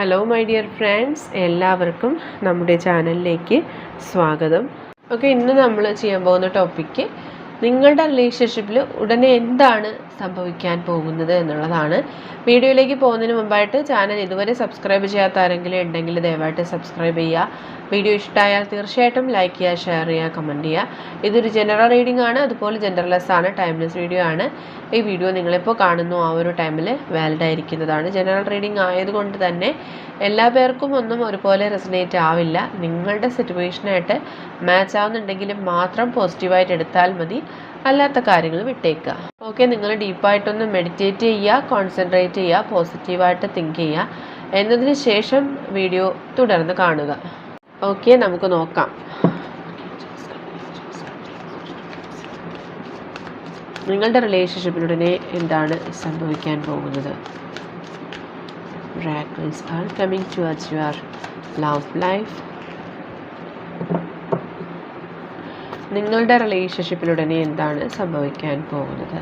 Hello my dear friends എല്ലാവർക്കും നമ്മുടെ ചാനലിലേക്ക് സ്വാഗതം. ഓക്കെ ഇന്ന് നമ്മൾ ചെയ്യാൻ പോകുന്ന ടോപ്പിക്ക് നിങ്ങളുടെ റിലേഷൻഷിപ്പിൽ ഉടനെ എന്താണ് സംഭവിക്കാൻ പോകുന്നത് എന്നുള്ളതാണ്. വീഡിയോയിലേക്ക് പോകുന്നതിന് മുമ്പായിട്ട് ചാനൽ ഇതുവരെ സബ്സ്ക്രൈബ് ചെയ്യാത്ത ആരെങ്കിലും ഉണ്ടെങ്കിൽ ദയവായിട്ട് സബ്സ്ക്രൈബ് ചെയ്യുക. വീഡിയോ ഇഷ്ടമായാൽ തീർച്ചയായിട്ടും ലൈക്ക് ചെയ്യുക ഷെയർ ചെയ്യുക കമന്റ് ചെയ്യുക. ഇതൊരു ജനറൽ റീഡിംഗ് ആണ്. അതുപോലെ ജെൻഡർലെസ് ആണ് ടൈംലെസ് വീഡിയോ ആണ്. ഈ വീഡിയോ നിങ്ങളിപ്പോൾ കാണുന്നു ആ ഒരു ടൈമിൽ വാലിഡ് ആയിരിക്കുന്നതാണ്. ജനറൽ റീഡിംഗ് ആയതുകൊണ്ട് തന്നെ എല്ലാ പേർക്കും ഒന്നും ഒരുപോലെ റെസനേറ്റ് ആവില്ല. നിങ്ങളുടെ സിറ്റുവേഷനായിട്ട് മാച്ച് ആവുന്നുണ്ടെങ്കിൽ മാത്രം പോസിറ്റീവായിട്ട് എടുത്താൽ മതി. അല്ലാത്ത കാര്യങ്ങൾ വിട്ടേക്കുക. ഓക്കെ നിങ്ങൾ ഡീപ്പായിട്ടൊന്ന് മെഡിറ്റേറ്റ് ചെയ്യുക കോൺസെൻട്രേറ്റ് ചെയ്യുക പോസിറ്റീവായിട്ട് തിങ്ക് ചെയ്യുക. എന്നതിന് ശേഷം വീഡിയോ തുടർന്ന് കാണുക. ഓക്കെ നമുക്ക് നോക്കാം. നിങ്ങളുടെ റിലേഷൻഷിപ്പിനുടനെ എന്താണ് സംഭവിക്കാൻ പോകുന്നത്? Miracles are coming towards your life. നിങ്ങളുടെ റിലേഷൻഷിപ്പിലുടനെ എന്താണ് സംഭവിക്കാൻ പോകുന്നത്?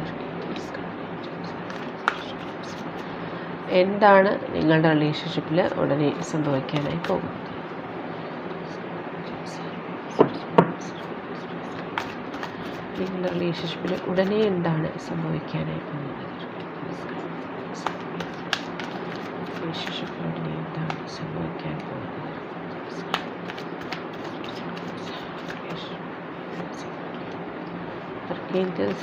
എന്താണ് നിങ്ങളുടെ റിലേഷൻഷിപ്പിൽ ഉടനെ സംഭവിക്കാനായി പോകുന്നത്? നിങ്ങളുടെ റിലേഷൻഷിപ്പിൽ ഉടനെ എന്താണ് സംഭവിക്കാനായി പോകുന്നത്? റിലേഷൻഷിപ്പിൽ ഉടനെ എന്താണ് സംഭവിക്കാൻ പോകുന്നത്? Angels.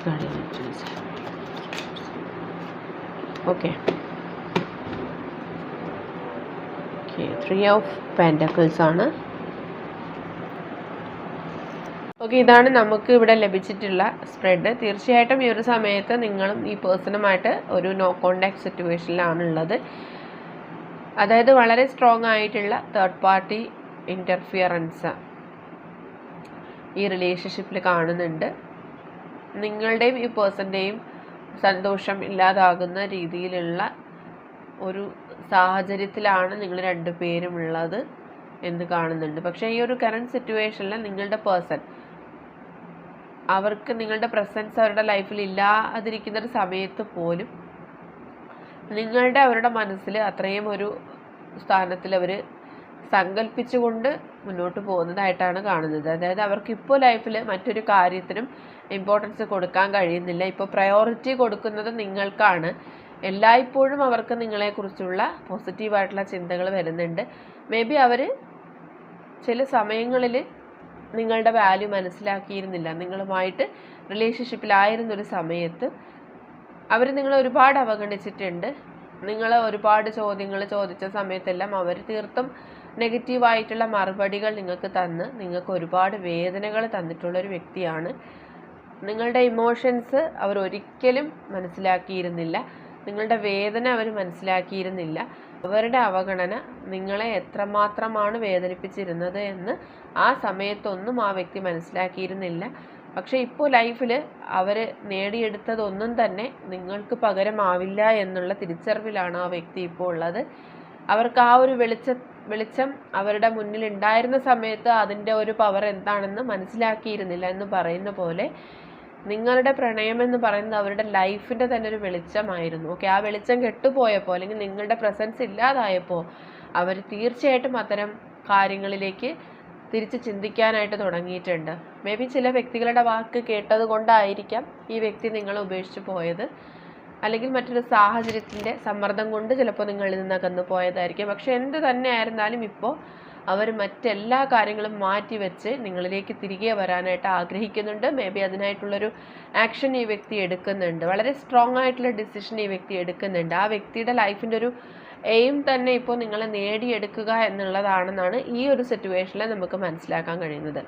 Okay. Okay, three of pentacles ആണ് ഓക്കെ ഇതാണ് നമുക്ക് ഇവിടെ ലഭിച്ചിട്ടുള്ള സ്പ്രെഡ് തീർച്ചയായിട്ടും ഈ ഒരു സമയത്ത് നിങ്ങളും ഈ പേഴ്സണുമായിട്ട് ഒരു നോ കോണ്ടാക്ട് സിറ്റുവേഷനിലാണ് ഉള്ളത് അതായത് വളരെ സ്ട്രോങ് ആയിട്ടുള്ള തേർഡ് പാർട്ടി ഇന്റർഫിയറൻസ് ഈ റിലേഷൻഷിപ്പിൽ കാണുന്നുണ്ട് നിങ്ങളുടെയും ഈ പേഴ്സന്റെയും സന്തോഷം ഇല്ലാതാകുന്ന രീതിയിലുള്ള ഒരു സാഹചര്യത്തിലാണ് നിങ്ങൾ രണ്ടുപേരും ഉള്ളത് എന്ന് കാണുന്നുണ്ട്. പക്ഷേ ഈ ഒരു കറണ്ട് സിറ്റുവേഷനിൽ നിങ്ങളുടെ പേഴ്സൺ അവർക്ക് നിങ്ങളുടെ പ്രസൻസ് അവരുടെ ലൈഫിൽ ഇല്ലാതിരിക്കുന്ന ഒരു സമയത്ത് പോലും നിങ്ങളുടെ അവരുടെ മനസ്സിൽ അത്രയും ഒരു സ്ഥാനത്തിൽ അവർ സങ്കല്പിച്ചുകൊണ്ട് മുന്നോട്ട് പോകുന്നതായിട്ടാണ് കാണുന്നത്. അതായത് അവർക്ക് ഇപ്പോൾ ലൈഫിൽ മറ്റൊരു കാര്യത്തിനും ഇമ്പോർട്ടൻസ് കൊടുക്കാൻ കഴിയുന്നില്ല. ഇപ്പോൾ പ്രയോറിറ്റി കൊടുക്കുന്നത് നിങ്ങൾക്കാണ്. എല്ലായ്പ്പോഴും അവർക്ക് നിങ്ങളെക്കുറിച്ചുള്ള പോസിറ്റീവായിട്ടുള്ള ചിന്തകൾ വരുന്നുണ്ട്. മേ ബി അവർ ചില സമയങ്ങളിൽ നിങ്ങളുടെ വാല്യൂ മനസ്സിലാക്കിയിരുന്നില്ല. നിങ്ങളുമായിട്ട് റിലേഷൻഷിപ്പിലായിരുന്ന ഒരു സമയത്ത് അവർ നിങ്ങളെ ഒരുപാട് അവഗണിച്ചിട്ടുണ്ട്. നിങ്ങളെ ഒരുപാട് ചോദ്യങ്ങൾ ചോദിച്ച സമയത്തെല്ലാം അവർ തീർത്തും നെഗറ്റീവായിട്ടുള്ള മറുപടികൾ നിങ്ങൾക്ക് തന്ന് നിങ്ങൾക്ക് ഒരുപാട് വേദനകൾ തന്നിട്ടുള്ള ഒരു വ്യക്തിയാണ്. നിങ്ങളുടെ ഇമോഷൻസ് അവർ ഒരിക്കലും മനസ്സിലാക്കിയിരുന്നില്ല. നിങ്ങളുടെ വേദന അവർ മനസ്സിലാക്കിയിരുന്നില്ല. അവരുടെ അവഗണന നിങ്ങളെ എത്രമാത്രമാണ് വേദനിപ്പിച്ചിരുന്നത് എന്ന് ആ സമയത്തൊന്നും ആ വ്യക്തി മനസ്സിലാക്കിയിരുന്നില്ല. പക്ഷേ ഇപ്പോൾ ലൈഫിൽ അവർ നേടിയെടുത്തതൊന്നും തന്നെ നിങ്ങൾക്ക് പകരമാവില്ല എന്നുള്ള തിരിച്ചറിവിലാണ് ആ വ്യക്തി ഇപ്പോൾ ഉള്ളത്. അവർക്ക് ആ ഒരു വെളിച്ച വെളിച്ചം അവരുടെ മുന്നിൽ ഉണ്ടായിരുന്ന സമയത്ത് അതിന്റെ ഒരു പവർ എന്താണെന്ന് മനസ്സിലാക്കിയിരുന്നില്ല എന്ന് പറയുന്ന പോലെ നിങ്ങളുടെ പ്രണയം എന്ന് പറയുന്നത് അവരുടെ ലൈഫിന്റെ തന്നെ ഒരു വെളിച്ചമായിരുന്നു. ഓക്കെ ആ വെളിച്ചം കെട്ടുപോയപ്പോൾ അല്ലെങ്കിൽ നിങ്ങളുടെ പ്രസൻസ് ഇല്ലാതായപ്പോൾ അവർ തീർച്ചയായിട്ടും അത്തരം കാര്യങ്ങളിലേക്ക് തിരിച്ച് ചിന്തിക്കാനായിട്ട് തുടങ്ങിയിട്ടുണ്ട്. മേ ബി ചില വ്യക്തികളുടെ വാക്ക് കേട്ടത് കൊണ്ടായിരിക്കാം ഈ വ്യക്തി നിങ്ങളെ ഉപേക്ഷിച്ച് പോയത്. അല്ലെങ്കിൽ മറ്റൊരു സാഹചര്യത്തിന്റെ സമ്മർദ്ദം കൊണ്ട് ചിലപ്പോൾ നിങ്ങളിൽ നിന്ന് അകന്നു പോയതായിരിക്കും. പക്ഷെ എന്ത് തന്നെ ആയിരുന്നാലും ഇപ്പോൾ അവർ മറ്റെല്ലാ കാര്യങ്ങളും മാറ്റി വെച്ച് നിങ്ങളിലേക്ക് തിരികെ വരാനായിട്ട് ആഗ്രഹിക്കുന്നുണ്ട്. മേ ബി അതിനായിട്ടുള്ളൊരു ആക്ഷൻ ഈ വ്യക്തി എടുക്കുന്നുണ്ട്. വളരെ സ്ട്രോങ് ആയിട്ടുള്ള ഡിസിഷൻ ഈ വ്യക്തി എടുക്കുന്നുണ്ട്. ആ വ്യക്തിയുടെ ലൈഫിന്റെ ഒരു എയിം തന്നെ ഇപ്പോൾ നിങ്ങളെ നേടിയെടുക്കുക എന്നുള്ളതാണെന്നാണ് ഈ ഒരു സിറ്റുവേഷനിൽ നമുക്ക് മനസ്സിലാക്കാൻ കഴിയുന്നത്.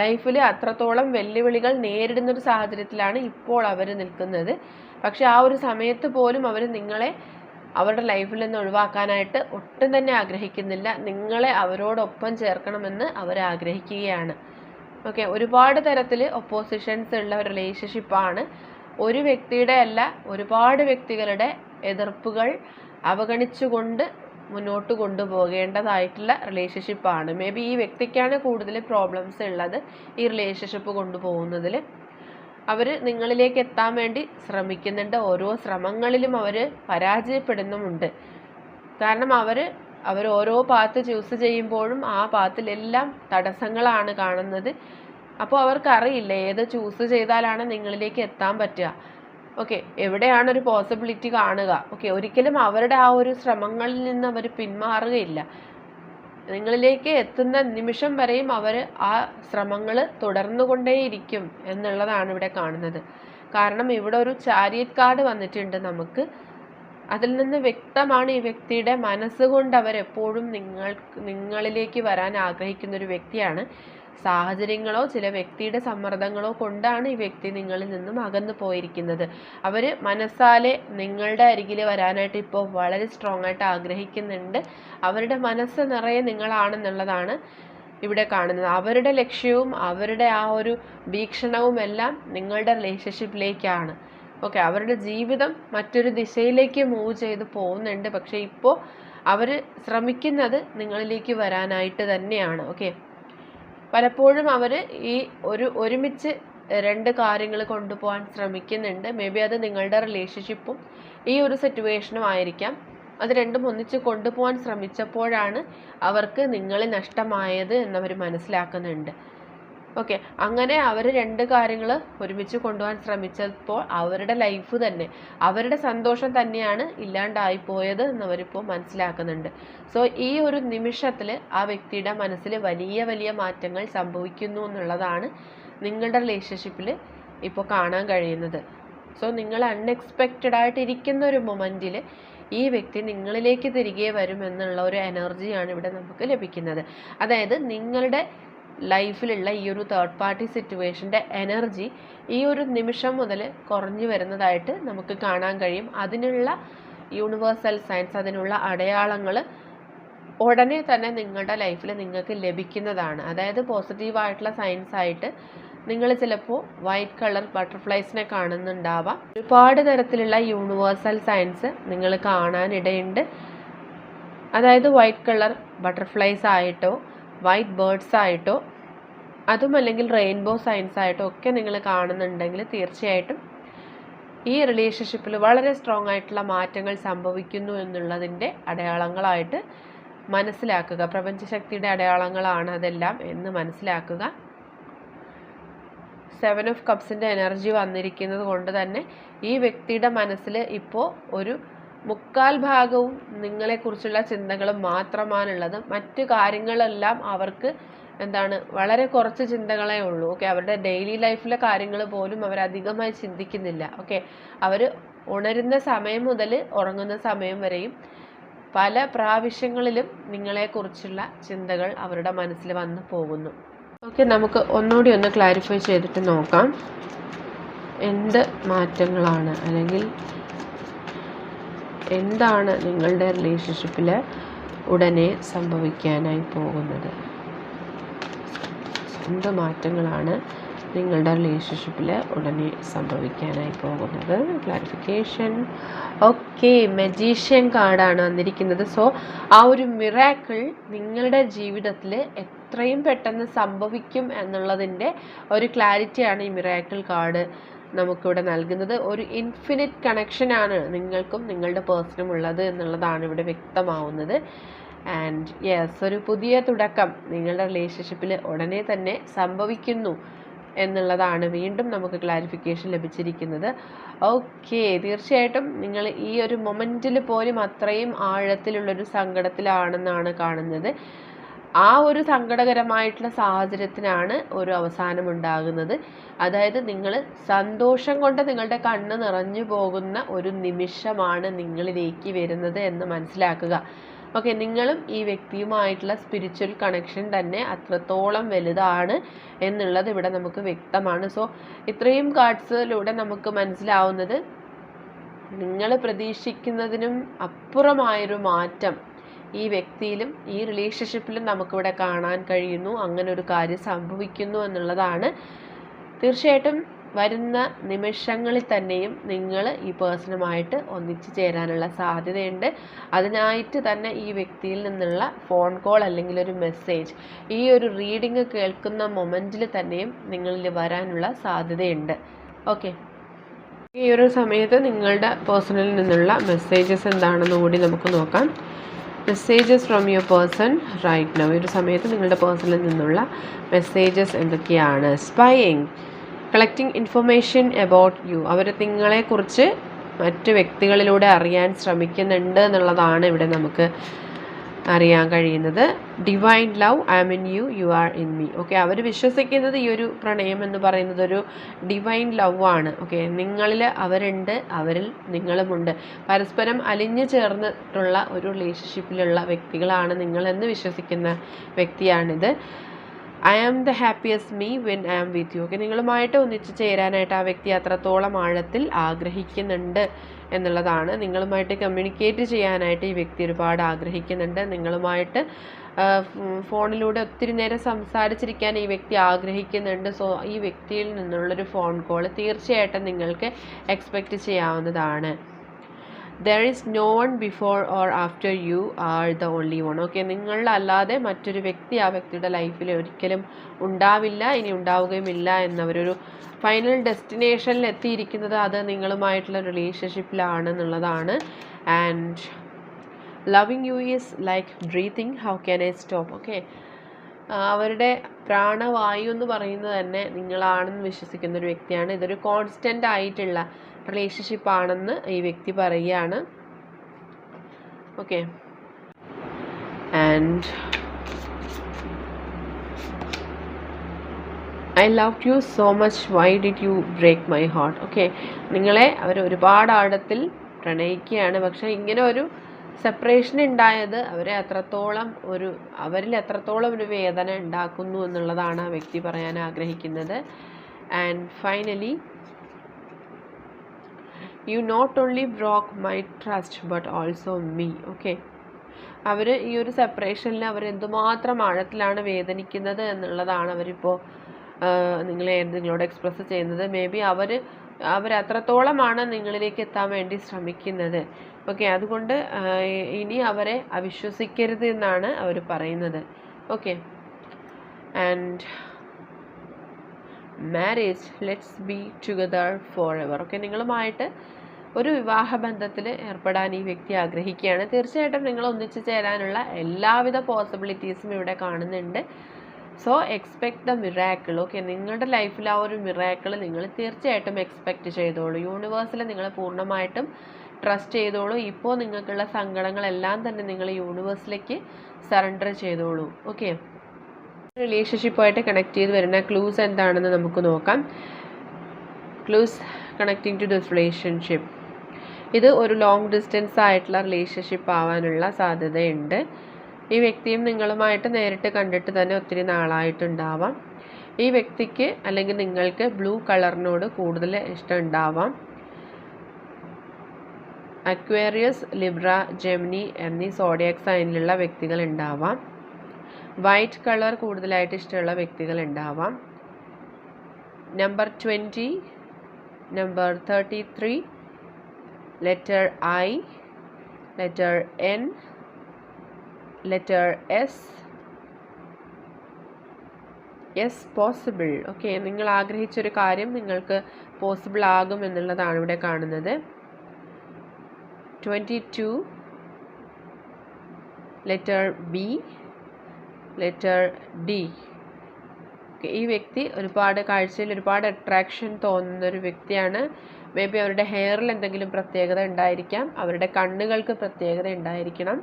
ലൈഫിൽ അത്രത്തോളം വെല്ലുവിളികൾ നേരിടുന്ന ഒരു സാഹചര്യത്തിലാണ് ഇപ്പോൾ അവർ നിൽക്കുന്നത്. പക്ഷെ ആ ഒരു സമയത്ത് പോലും അവർ നിങ്ങളെ അവരുടെ ലൈഫിൽ നിന്ന് ഒഴിവാക്കാനായിട്ട് ഒട്ടും തന്നെ ആഗ്രഹിക്കുന്നില്ല. നിങ്ങളെ അവരോടൊപ്പം ചേർക്കണമെന്ന് അവർ ആഗ്രഹിക്കുകയാണ്. ഓക്കെ ഒരുപാട് തരത്തിൽ ഒപ്പോസിഷൻസ് ഉള്ള ഒരു റിലേഷൻഷിപ്പാണ് ഒരു വ്യക്തിയുടെ അല്ല ഒരുപാട് വ്യക്തികളുടെ എതിർപ്പുകൾ അവഗണിച്ചുകൊണ്ട് മുന്നോട്ട് കൊണ്ടുപോകേണ്ടതായിട്ടുള്ള റിലേഷൻഷിപ്പാണ് മേ ബി ഈ വ്യക്തിക്കാണ് കൂടുതൽ പ്രോബ്ലംസ് ഉള്ളത് ഈ റിലേഷൻഷിപ്പ് കൊണ്ടുപോകുന്നതിൽ അവർ നിങ്ങളിലേക്ക് എത്താൻ വേണ്ടി ശ്രമിക്കുന്നുണ്ട്. ഓരോ ശ്രമങ്ങളിലും അവർ പരാജയപ്പെടുന്നുമുണ്ട്. കാരണം അവർ അവർ ഓരോ പാത്ത് ചൂസ് ചെയ്യുമ്പോഴും ആ പാത്തിലെല്ലാം തടസ്സങ്ങളാണ് കാണുന്നത്. അപ്പോൾ അവർക്കറിയില്ല ഏത് ചൂസ് ചെയ്താലാണ് നിങ്ങളിലേക്ക് എത്താൻ പറ്റുക. ഓക്കെ എവിടെയാണ് ഒരു പോസിബിലിറ്റി കാണുക? ഓക്കെ ഒരിക്കലും അവരുടെ ആ ഒരു ശ്രമങ്ങളിൽ നിന്ന് അവർ പിന്മാറുകയില്ല. നിങ്ങളിലേക്ക് എത്തുന്ന നിമിഷം വരെയും അവർ ആ ശ്രമങ്ങൾ തുടർന്നുകൊണ്ടേയിരിക്കും എന്നുള്ളതാണ് ഇവിടെ കാണുന്നത്. കാരണം ഇവിടെ ഒരു ചാരിയറ്റ് കാർഡ് വന്നിട്ടുണ്ട് നമുക്ക്. അതിൽ നിന്ന് വ്യക്തമാണ് ഈ വ്യക്തിയുടെ മനസ്സുകൊണ്ട് അവരെപ്പോഴും നിങ്ങൾ നിങ്ങളിലേക്ക് വരാൻ ആഗ്രഹിക്കുന്ന ഒരു വ്യക്തിയാണ്. സാഹചര്യങ്ങളോ ചില വ്യക്തിയുടെ സമ്മർദ്ദങ്ങളോ കൊണ്ടാണ് ഈ വ്യക്തി നിങ്ങളിൽ നിന്നും അകന്നു പോയിരിക്കുന്നത്. അവർ മനസ്സാലെ നിങ്ങളുടെ അരികിൽ വരാനായിട്ട് ഇപ്പോൾ വളരെ സ്ട്രോങ് ആയിട്ട് ആഗ്രഹിക്കുന്നുണ്ട്. അവരുടെ മനസ്സ് നിറയെ നിങ്ങളാണെന്നുള്ളതാണ് ഇവിടെ കാണുന്നത്. അവരുടെ ലക്ഷ്യവും അവരുടെ ആ ഒരു വീക്ഷണവും എല്ലാം നിങ്ങളുടെ റിലേഷൻഷിപ്പിലേക്കാണ്. ഓക്കെ അവരുടെ ജീവിതം മറ്റൊരു ദിശയിലേക്ക് മൂവ് ചെയ്ത് പോകുന്നുണ്ട്. പക്ഷേ ഇപ്പോൾ അവർ ശ്രമിക്കുന്നത് നിങ്ങളിലേക്ക് വരാനായിട്ട് തന്നെയാണ്. ഓക്കെ. പലപ്പോഴും അവർ ഈ ഒരു ഒരുമിച്ച് രണ്ട് കാര്യങ്ങൾ കൊണ്ടുപോകാൻ ശ്രമിക്കുന്നുണ്ട്. മേ ബി അത് നിങ്ങളുടെ റിലേഷൻഷിപ്പും ഈ ഒരു സിറ്റുവേഷനും ആയിരിക്കാം. അത് രണ്ടും ഒന്നിച്ച് കൊണ്ടുപോകാൻ ശ്രമിച്ചപ്പോഴാണ് അവർക്ക് നിങ്ങളെ നഷ്ടമായത് എന്നവർ മനസ്സിലാക്കുന്നുണ്ട്. ഓക്കെ. അങ്ങനെ അവർ രണ്ട് കാര്യങ്ങൾ ഒരുമിച്ച് കൊണ്ടുപോകാൻ ശ്രമിച്ചപ്പോൾ അവരുടെ ലൈഫ് തന്നെ അവരുടെ സന്തോഷം തന്നെയാണ് ഇല്ലാണ്ടായി പോയത് എന്നവരിപ്പോൾ മനസ്സിലാക്കുന്നുണ്ട്. സോ ഈ ഒരു നിമിഷത്തിൽ ആ വ്യക്തിയുടെ മനസ്സിൽ വലിയ വലിയ മാറ്റങ്ങൾ സംഭവിക്കുന്നു എന്നുള്ളതാണ് നിങ്ങളുടെ റിലേഷൻഷിപ്പിൽ ഇപ്പോൾ കാണാൻ കഴിയുന്നത്. സോ നിങ്ങൾ അൺഎക്സ്പെക്റ്റഡ് ആയിട്ട് ഇരിക്കുന്ന ഒരു മൊമെന്റിൽ ഈ വ്യക്തി നിങ്ങളിലേക്ക് തിരികെ വരുമെന്നുള്ള ഒരു എനർജിയാണ് ഇവിടെ നമുക്ക് ലഭിക്കുന്നത്. അതായത് നിങ്ങളുടെ ലൈഫിലുള്ള ഈ ഒരു തേർഡ് പാർട്ടി സിറ്റുവേഷന്റെ എനർജി ഈ ഒരു നിമിഷം മുതൽ കുറഞ്ഞു വരുന്നതായിട്ട് നമുക്ക് കാണാൻ കഴിയും. അതിനുള്ള യൂണിവേഴ്സൽ സയൻസ് അതിനുള്ള അടയാളങ്ങൾ ഉടനെ തന്നെ നിങ്ങളുടെ ലൈഫിൽ നിങ്ങൾക്ക് ലഭിക്കുന്നതാണ്. അതായത് പോസിറ്റീവായിട്ടുള്ള സയൻസ് ആയിട്ട് നിങ്ങൾ ചിലപ്പോൾ വൈറ്റ് കളർ ബട്ടർഫ്ലൈസിനെ കാണുന്നുണ്ടാവാം. ഒരുപാട് തരത്തിലുള്ള യൂണിവേഴ്സൽ സയൻസ് നിങ്ങൾ കാണാനിടയുണ്ട്. അതായത് വൈറ്റ് കളർ ബട്ടർഫ്ലൈസ് ആയിട്ടോ വൈറ്റ് ബേർഡ്സ് ആയിട്ടോ അതുമല്ലെങ്കിൽ റെയിൻബോ സയൻസ് ആയിട്ടോ ഒക്കെ നിങ്ങൾ കാണുന്നുണ്ടെങ്കിൽ തീർച്ചയായിട്ടും ഈ റിലേഷൻഷിപ്പിൽ വളരെ സ്ട്രോങ് ആയിട്ടുള്ള മാറ്റങ്ങൾ സംഭവിക്കുന്നു എന്നുള്ളതിന്റെ അടയാളങ്ങളായിട്ട് മനസ്സിലാക്കുക. പ്രപഞ്ചശക്തിയുടെ അടയാളങ്ങളാണ് അതെല്ലാം എന്ന് മനസ്സിലാക്കുക. സെവൻ ഓഫ് കപ്സിന്റെ എനർജി വന്നിരിക്കുന്നത് കൊണ്ട് തന്നെ ഈ വ്യക്തിയുടെ മനസ്സിൽ ഇപ്പോൾ ഒരു മുക്കാൽ ഭാഗവും നിങ്ങളെക്കുറിച്ചുള്ള ചിന്തകൾ മാത്രമാണുള്ളത്. മറ്റു കാര്യങ്ങളെല്ലാം അവർക്ക് എന്താണ് വളരെ കുറച്ച് ചിന്തകളേ ഉള്ളൂ. ഓക്കെ അവരുടെ ഡെയിലി ലൈഫിലെ കാര്യങ്ങൾ പോലും അവർ അധികമായി ചിന്തിക്കുന്നില്ല. ഓക്കെ അവർ ഉണരുന്ന സമയം മുതൽ ഉറങ്ങുന്ന സമയം വരെയും പല പ്രാവശ്യങ്ങളിലും നിങ്ങളെക്കുറിച്ചുള്ള ചിന്തകൾ അവരുടെ മനസ്സിൽ വന്നു പോകുന്നു. ഓക്കെ നമുക്ക് ഒന്നുകൂടി ഒന്ന് ക്ലാരിഫൈ ചെയ്തിട്ട് നോക്കാം. എന്ത് മാറ്റങ്ങളാണ്? അല്ലെങ്കിൽ എന്താണ് നിങ്ങളുടെ റിലേഷൻഷിപ്പിൽ ഉടനെ സംഭവിക്കാനായി പോകുന്നത്? എന്ത് മാറ്റങ്ങളാണ് നിങ്ങളുടെ റിലേഷൻഷിപ്പിൽ ഉടനെ സംഭവിക്കാനായി പോകുന്നത്. ക്ലാരിഫിക്കേഷൻ ഓക്കെ മെജീഷ്യൻ കാർഡാണ് വന്നിരിക്കുന്നത്. സോ ആ ഒരു മിറാക്കിൾ നിങ്ങളുടെ ജീവിതത്തിൽ എത്രയും പെട്ടെന്ന് സംഭവിക്കും എന്നുള്ളതിന്റെ ഒരു ക്ലാരിറ്റിയാണ് ഈ മിറാക്കിൾ കാർഡ് നമുക്കിവിടെ നൽകുന്നത് ഒരു ഇൻഫിനിറ്റ് കണക്ഷനാണ് നിങ്ങൾക്കും നിങ്ങളുടെ പേഴ്സണും ഉള്ളത് എന്നുള്ളതാണ് ഇവിടെ വ്യക്തമാവുന്നത്. ആൻഡ് യെസ് ഒരു പുതിയ തുടക്കം നിങ്ങളുടെ റിലേഷൻഷിപ്പിൽ ഉടനെ തന്നെ സംഭവിക്കുന്നു എന്നുള്ളതാണ് വീണ്ടും നമുക്ക് ക്ലാരിഫിക്കേഷൻ ലഭിച്ചിരിക്കുന്നത്. ഓക്കെ തീർച്ചയായിട്ടും നിങ്ങൾ ഈ ഒരു മൊമെന്റിൽ പോലും അത്രയും ആഴത്തിലുള്ളൊരു സങ്കടത്തിലാണെന്നാണ് കാണുന്നത്. ആ ഒരു സങ്കടകരമായിട്ടുള്ള സാഹചര്യത്തിനാണ് ഒരു അവസാനം ഉണ്ടാകുന്നത് അതായത് നിങ്ങൾ സന്തോഷം കൊണ്ട് നിങ്ങളുടെ കണ്ണ് നിറഞ്ഞു പോകുന്ന ഒരു നിമിഷമാണ് നിങ്ങളിലേക്ക് വരുന്നത് എന്ന് മനസ്സിലാക്കുക. ഓക്കെ നിങ്ങളും ഈ വ്യക്തിയുമായിട്ടുള്ള സ്പിരിച്വൽ കണക്ഷൻ തന്നെ അത്രത്തോളം വലുതാണ് എന്നുള്ളത് ഇവിടെ നമുക്ക് വ്യക്തമാണ്. സോ ഇത്രയും കാർഡ്സിലൂടെ നമുക്ക് മനസ്സിലാവുന്നത് നിങ്ങൾ പ്രതീക്ഷിക്കുന്നതിനും അപ്പുറമായൊരു മാറ്റം ഈ വ്യക്തിയിലും ഈ റിലേഷൻഷിപ്പിലും നമുക്കിവിടെ കാണാൻ കഴിയുന്നു. അങ്ങനെ ഒരു കാര്യം സംഭവിക്കുന്നു എന്നുള്ളതാണ്. തീർച്ചയായിട്ടും വരുന്ന നിമിഷങ്ങളിൽ തന്നെയും നിങ്ങൾ ഈ പേഴ്സണുമായിട്ട് ഒന്നിച്ചു ചേരാനുള്ള സാധ്യതയുണ്ട്. അതിനായിട്ട് തന്നെ ഈ വ്യക്തിയിൽ നിന്നുള്ള ഫോൺ കോൾ അല്ലെങ്കിൽ ഒരു മെസ്സേജ് ഈ ഒരു റീഡിങ് കേൾക്കുന്ന മൊമെന്റിൽ തന്നെയും നിങ്ങളിൽ വരാനുള്ള സാധ്യതയുണ്ട്. ഓക്കെ ഈ ഒരു സമയത്ത് നിങ്ങളുടെ പേഴ്സണലിൽ നിന്നുള്ള മെസ്സേജസ് എന്താണെന്ന് കൂടി നമുക്ക് നോക്കാം. Messages from your person right now ഈ ഒരു സമയത്ത് നിങ്ങളുടെ പേഴ്സണിൽ നിന്നുള്ള മെസ്സേജസ് എന്തൊക്കെയാണ്? Spying collecting information about you അവർ നിങ്ങളെക്കുറിച്ച് മറ്റ് വ്യക്തികളിലൂടെ അറിയാൻ ശ്രമിക്കുന്നുണ്ട് എന്നുള്ളതാണ് ഇവിടെ നമുക്ക് അറിയാൻ കഴിയുന്നത്. Divine love I am in you you are in me okay അവർ വിശ്വസിക്കുന്നത് ഈ ഒരു പ്രണയം എന്ന് പറയുന്നത് ഒരു ഡിവൈൻ ലവ് ആണ്. ഓക്കെ നിങ്ങളിൽ അവരുണ്ട് അവരിൽ നിങ്ങളുമുണ്ട്. പരസ്പരം അലിഞ്ഞു ചേർന്നിട്ടുള്ള ഒരു റിലേഷൻഷിപ്പിലുള്ള വ്യക്തികളാണ് നിങ്ങളെന്ന് വിശ്വസിക്കുന്ന വ്യക്തിയാണിത്. I am the happiest me when I am with you okay നിങ്ങളുമായിട്ട് ഒന്നിച്ചു ചേരാനായിട്ട് ആ വ്യക്തി അത്രത്തോളം ആഴത്തിൽ ആഗ്രഹിക്കുന്നുണ്ട്. എന്നുള്ളതാണ്. നിങ്ങളുമായിട്ട് കമ്മ്യൂണിക്കേറ്റ് ചെയ്യാനായിട്ട് ഈ വ്യക്തി ഒരുപാട് ആഗ്രഹിക്കുന്നുണ്ട്. നിങ്ങളുമായിട്ട് ഫോണിലൂടെ ഒത്തിരി നേരം സംസാരിച്ചിരിക്കാൻ ഈ വ്യക്തി ആഗ്രഹിക്കുന്നുണ്ട്. സോ ഈ വ്യക്തിയിൽ നിന്നുള്ളൊരു ഫോൺ കോൾ തീർച്ചയായിട്ടും നിങ്ങൾക്ക് എക്സ്പെക്റ്റ് ചെയ്യാവുന്നതാണ്. There is no one before or after you are the only one okay നിങ്ങളല്ലാതെ മറ്റൊരു വ്യക്തി ആ വ്യക്തിയുടെ ലൈഫിൽ ഒരിക്കലും ഉണ്ടാവില്ല ഇനി ഉണ്ടാവുകയുമില്ല എന്നവരൊരു ഫൈനൽ ഡെസ്റ്റിനേഷനിൽ എത്തിയിരിക്കുന്നത് അത് നിങ്ങളുമായിട്ടുള്ള റിലേഷൻഷിപ്പിലാണ് എന്നുള്ളതാണ് and loving you is like breathing how can I stop okay അവരുടെ പ്രാണവായു എന്ന് പറയുന്നത് തന്നെ നിങ്ങളാണെന്ന് വിശ്വസിക്കുന്ന ഒരു വ്യക്തിയാണ്. ഇതൊരു കോൺസ്റ്റന്റ് ആയിട്ടുള്ള റിലേഷൻഷിപ്പ് ആണെന്ന് ഈ വ്യക്തി പറയുകയാണ്. Okay and I love you so much why did you break my heart okay നിങ്ങളെ അവർ ഒരുപാട് ആഴത്തിൽ പ്രണയിക്കുകയാണ്. പക്ഷേ ഇങ്ങനെ ഒരു സെപ്പറേഷൻ ഉണ്ടായത് അവരെ അത്രത്തോളം ഒരു അവരിൽ എത്രത്തോളം ഒരു വേദന ഉണ്ടാക്കുന്നു എന്നുള്ളതാണ് ആ വ്യക്തി പറയാൻ ആഗ്രഹിക്കുന്നത്. And finally you not only broke my trust but also me okay അവർ ഈ ഒരു സെപ്പറേഷനിൽ അവർ എന്തുമാത്രം ആഴത്തിലാണ് വേദനിക്കുന്നത് എന്നുള്ളതാണ് അവരിപ്പോൾ നിങ്ങളെ നിങ്ങളോട് എക്സ്പ്രസ് ചെയ്യുന്നത്. മേ ബി അവർ അവരത്രത്തോളമാണ് നിങ്ങളിലേക്ക് എത്താൻ വേണ്ടി ശ്രമിക്കുന്നത്. ഓക്കെ അതുകൊണ്ട് ഇനി അവരെ അവിശ്വസിക്കരുത് എന്നാണ് അവർ പറയുന്നത്. Okay. And marriage let's be together forever okay നിങ്ങളുമായിട്ട് ഒരു വിവാഹ ബന്ധത്തിൽ ഏർപ്പെടാൻ ഈ വ്യക്തി ആഗ്രഹിക്കുകയാണ്. തീർച്ചയായിട്ടും നിങ്ങൾ ഒന്നിച്ചു ചേരാനുള്ള എല്ലാവിധ പോസിബിലിറ്റീസും ഇവിടെ കാണുന്നുണ്ട്. So expect the miracle okay നിങ്ങളുടെ ലൈഫിൽ ആ ഒരു മിറാക്കിൾ നിങ്ങൾ തീർച്ചയായിട്ടും എക്സ്പെക്റ്റ് ചെയ്തോളൂ. യൂണിവേഴ്സിൽ നിങ്ങൾ പൂർണമായിട്ടും ട്രസ്റ്റ് ചെയ്തോളൂ. ഇപ്പോൾ നിങ്ങൾക്കുള്ള സങ്കടങ്ങളെല്ലാം തന്നെ നിങ്ങൾ യൂണിവേഴ്സിലേക്ക് സറണ്ടർ ചെയ്തോളൂ. ഓക്കെ റിലേഷൻഷിപ്പുമായിട്ട് കണക്ട് ചെയ്ത് വരുന്ന ക്ലൂസ് എന്താണെന്ന് നമുക്ക് നോക്കാം. Clues connecting to this relationship ഇത് ഒരു ലോങ് ഡിസ്റ്റൻസ് ആയിട്ടുള്ള റിലേഷൻഷിപ്പ് ആവാനുള്ള സാധ്യതയുണ്ട്. ഈ വ്യക്തിയും നിങ്ങളുമായിട്ട് നേരിട്ട് കണ്ടിട്ട് തന്നെ ഒത്തിരി നാളായിട്ടുണ്ടാവാം. ഈ വ്യക്തിക്ക് അല്ലെങ്കിൽ നിങ്ങൾക്ക് ബ്ലൂ കളറിനോട് കൂടുതൽ ഇഷ്ടം ഉണ്ടാവാം. അക്വേറിയസ് ലിബ്ര ജെമിനി എന്നീ സോഡിയാക് സൈനിലുള്ള വ്യക്തികൾ ഉണ്ടാവാം. വൈറ്റ് കളർ കൂടുതലായിട്ട് ഇഷ്ടമുള്ള വ്യക്തികൾ ഉണ്ടാവാം. Number twenty number thirty three letter I letter N letter S yes possible. Okay നിങ്ങൾ ആഗ്രഹിച്ചൊരു കാര്യം നിങ്ങൾക്ക് പോസിബിൾ ആകും എന്നുള്ളതാണ് ഇവിടെ കാണുന്നത്. Twenty two letter B letter D ഈ വ്യക്തി ഒരുപാട് കാഴ്ചയിൽ ഒരുപാട് അട്രാക്ഷൻ തോന്നുന്ന ഒരു വ്യക്തിയാണ്. മേ ബി അവരുടെ ഹെയറിൽ എന്തെങ്കിലും പ്രത്യേകത ഉണ്ടായിരിക്കാം. അവരുടെ കണ്ണുകൾക്ക് പ്രത്യേകത ഉണ്ടായിരിക്കണം.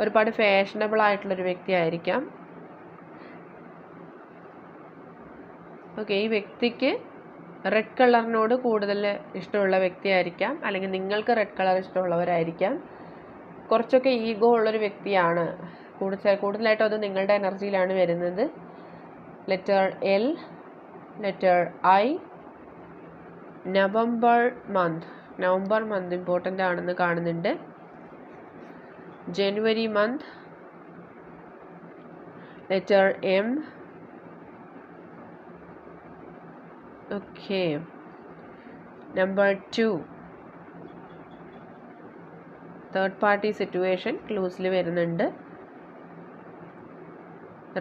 ഒരുപാട് ഫാഷനബിൾ ആയിട്ടുള്ളൊരു വ്യക്തി ആയിരിക്കാം ഓക്കെ ഈ വ്യക്തിക്ക് റെഡ് കളറിനോട് കൂടുതൽ ഇഷ്ടമുള്ള വ്യക്തിയായിരിക്കാം. അല്ലെങ്കിൽ നിങ്ങൾക്ക് റെഡ് കളർ ഇഷ്ടമുള്ളവരായിരിക്കാം. കുറച്ചൊക്കെ ഈഗോ ഉള്ളൊരു വ്യക്തിയാണ്. കൂടുതൽ കൂടുതലായിട്ടും അത് നിങ്ങളുടെ എനർജിയിലാണ് വരുന്നത്. Letter L letter I November month November month important ആണെന്ന് കാണുന്നുണ്ട്. ജനുവരി month letter M okay number two third party situation ക്ലൂസിൽ വരുന്നുണ്ട്.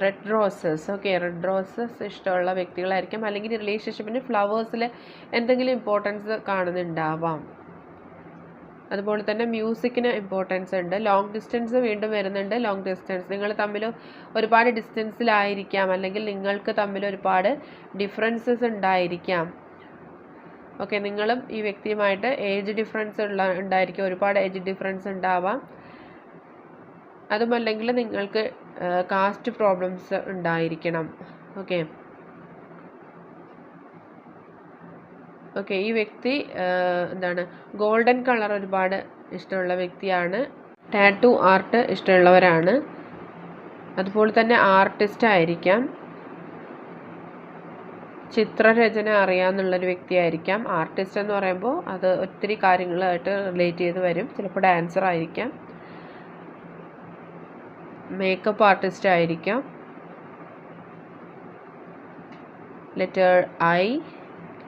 Red roses okay red roses ഇഷ്ടമുള്ള വ്യക്തികളായിരിക്കും. അല്ലെങ്കിൽ റിലേഷൻഷിപ്പിന് ഫ്ലവേഴ്സിൽ എന്തെങ്കിലും ഇമ്പോർട്ടൻസ് കാണുന്നുണ്ടാവാം. അതുപോലെ തന്നെ മ്യൂസിക്കിന് ഇമ്പോർട്ടൻസ് ഉണ്ട്. ലോങ് ഡിസ്റ്റൻസ് വീണ്ടും വരുന്നുണ്ട്. ലോങ് ഡിസ്റ്റൻസ് നിങ്ങൾ തമ്മിൽ ഒരുപാട് ഡിസ്റ്റൻസിലായിരിക്കാം അല്ലെങ്കിൽ നിങ്ങൾക്ക് തമ്മിൽ ഒരുപാട് ഡിഫറൻസസ് ഉണ്ടായിരിക്കാം. ഓക്കെ നിങ്ങളും ഈ വ്യക്തിയുമായിട്ട് ഏജ് ഡിഫറൻസ് ഉള്ള ഉണ്ടായിരിക്കും. ഒരുപാട് ഏജ് ഡിഫറൻസ് ഉണ്ടാവാം. അതുമല്ലെങ്കിൽ നിങ്ങൾക്ക് കാസ്റ്റ് പ്രോബ്ലംസ് ഉണ്ടായിരിക്കണം. ഓക്കെ ഓക്കെ ഈ വ്യക്തി എന്താണ് ഗോൾഡൻ കളർ ഒരുപാട് ഇഷ്ടമുള്ള വ്യക്തിയാണ്. ടാറ്റു ആർട്ട് ഇഷ്ടമുള്ളവരാണ്. അതുപോലെ തന്നെ ആർട്ടിസ്റ്റ് ആയിരിക്കാം. ചിത്രരചന അറിയാമെന്നുള്ളൊരു വ്യക്തിയായിരിക്കാം. ആർട്ടിസ്റ്റ് എന്ന് പറയുമ്പോൾ അത് ഒത്തിരി കാര്യങ്ങളായിട്ട് റിലേറ്റ് ചെയ്ത് വരും. ചിലപ്പോൾ ഡാൻസർ ആയിരിക്കാം. മേക്കപ്പ് ആർട്ടിസ്റ്റ് ആയിരിക്കാം. Letter I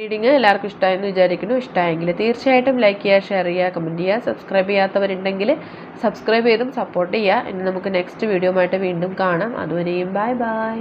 റീഡിംഗ് എല്ലാവർക്കും ഇഷ്ടമായെന്ന് വിചാരിക്കുന്നു. ഇഷ്ടമായെങ്കിൽ തീർച്ചയായിട്ടും ലൈക്ക് ചെയ്യുക ഷെയർ ചെയ്യുക കമന്റ് ചെയ്യുക. സബ്സ്ക്രൈബ് ചെയ്യാത്തവരുണ്ടെങ്കിൽ സബ്സ്ക്രൈബ് ചെയ്തും സപ്പോർട്ട് ചെയ്യുക. ഇനി നമുക്ക് നെക്സ്റ്റ് വീഡിയോ ആയിട്ട് വീണ്ടും കാണാം. അതുവരെയും ബൈ ബൈ